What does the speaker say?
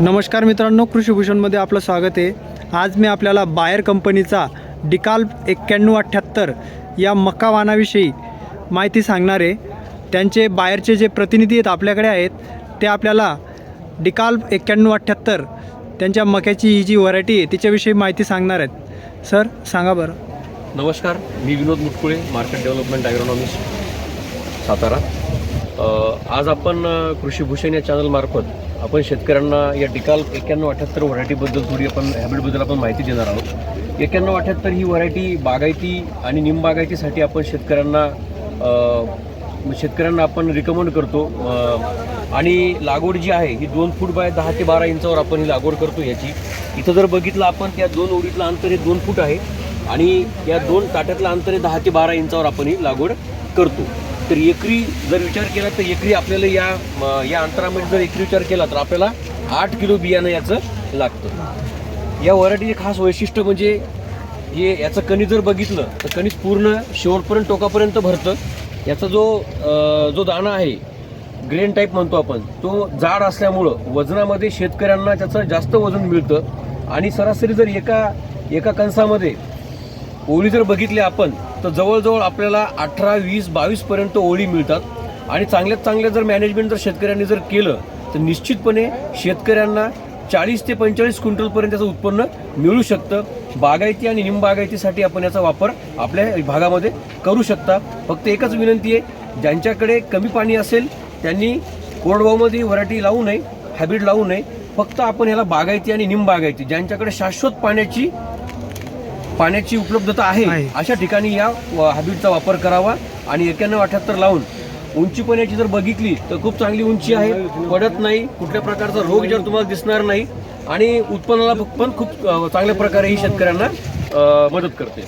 नमस्कार मित्रांनो कृषीभूषणमध्ये आपलं स्वागत आहे. आज मी आपल्याला बायर कंपनीचा डिकाल एक्क्याण्णव अठ्ठ्याहत्तर या मका वाणाविषयी माहिती सांगणार आहे. त्यांचे बायरचे जे प्रतिनिधी आहेत आपल्याकडे आहेत ते आपल्याला डिकाल एक्क्याण्णव अठ्ठ्याहत्तर त्यांच्या मक्याची ही जी व्हरायटी आहे तिच्याविषयी माहिती सांगणार आहेत. सर सांगा बरं. नमस्कार मी Vinod Mutkule market development agronomist Satara. आज आपण कृषीभूषण या चॅनलमार्फत आपण शेतकऱ्यांना या डिकाल एक्क्याण्णव अठ्याहत्तर व्हरायटीबद्दल थोडी आपण हॅबिटबद्दल आपण माहिती देणार आहोत. एक्क्याण्णव अठ्याहत्तर ही व्हरायटी बागायती आणि निमबागायतीसाठी आपण शेतकऱ्यांना शेतकऱ्यांना आपण रिकमेंड करतो. आणि लागवड जी आहे ही दोन फूट बाय दहा ते बारा इंचावर आपण ही लागवड करतो याची. इथं जर बघितलं आपण त्या दोन ओळीतलं अंतर हे दोन फूट आहे आणि या दोन ताट्यातलं अंतर हे दहा ते बारा इंचावर आपण ही लागवड करतो. तर एकरी जर विचार केला तर एकरी आपल्याला या म, या अंतरामध्ये जर एकरी विचार केला तर आपल्याला आठ किलो बियाणं याचं लागतं. या व्हरायटीचे खास वैशिष्ट्य म्हणजे हे याचं कणी जर बघितलं तर कणीस पूर्ण शेवटपर्यंत टोकापर्यंत भरतं. याचा जो जो दाणा आहे ग्रेन टाईप म्हणतो आपण तो जाड असल्यामुळं वजनामध्ये शेतकऱ्यांना त्याचं जास्त वजन मिळतं. आणि सरासरी जर एका एका कणसामध्ये ओळी जर बघितली आपण तर जवळजवळ आपल्याला अठरा वीस बावीसपर्यंत ओळी मिळतात. आणि चांगल्यात चांगलं जर मॅनेजमेंट जर शेतकऱ्यांनी जर केलं तर निश्चितपणे शेतकऱ्यांना चाळीस ते पंचेचाळीस क्विंटलपर्यंत त्याचं उत्पन्न मिळू शकतं. बागायती आणि निमबागायतीसाठी आपण याचा वापर आपल्या भागामध्ये करू शकता. फक्त एकच विनंती आहे ज्यांच्याकडे कमी पाणी असेल त्यांनी कोरडवामध्ये व्हरायटी लावू नये हायब्रीड लावू नये. फक्त आपण याला बागायती आणि निमबागायती ज्यांच्याकडे शाश्वत पाण्याची पाण्याची उपलब्धता आहे आहे. अशा ठिकाणी या हॅबिटचा वापर करावा आणि एक्याण्णव अठ्याहत्तर लावून उंची पण याची जर बघितली तर खूप चांगली उंची आहे पडत नाही कुठल्या प्रकारचा रोग जर तुम्हाला दिसणार नाही आणि उत्पन्नाला पण खूप अ, चांगल्या प्रकारे ही शेतकऱ्यांना अ, मदत करते